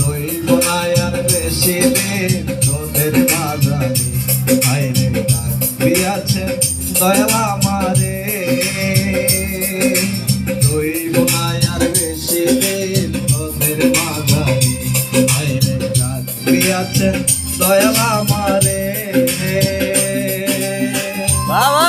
রইব না বেশি দিন তোদের বাজারে আইনে দিয়াছে দয়াল আমারে। রইব না আর বেশি দিন তোদের আইনে দিয়াছে দয়াল আমারে। বাবা!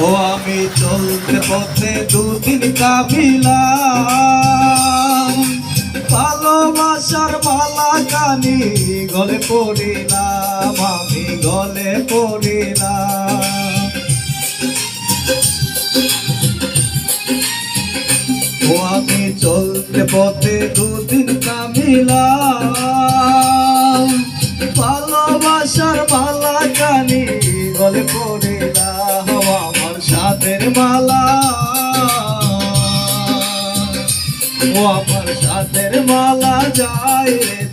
ও আমি চলতে পথে দুদিন কাবিলা ভালোবাসার কানি গলে পড়িলাম আমি গলে পড়িলাম ও আমি চলতে পথে দুদিন কামিলাম, ভালোবাসার মালা কানি গলে পড়িলাম আমার সাথের মালা। ও আমার সাথের মালা যাই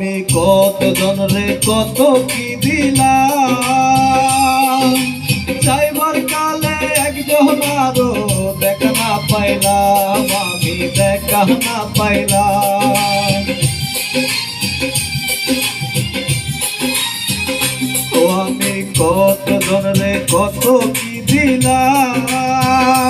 আমি কত জনরে কত কি দিলাম? যাইবার কালে একজন আরও দেখা না পাইলাম, আমি দেখা না পাইলাম। আমি কত জনরে কত কি দিলাম?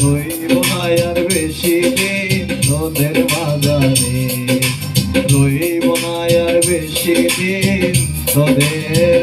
রইব না আর বেশি দিন তোদের বাজারে রইব না আর বেশি দিন তোদের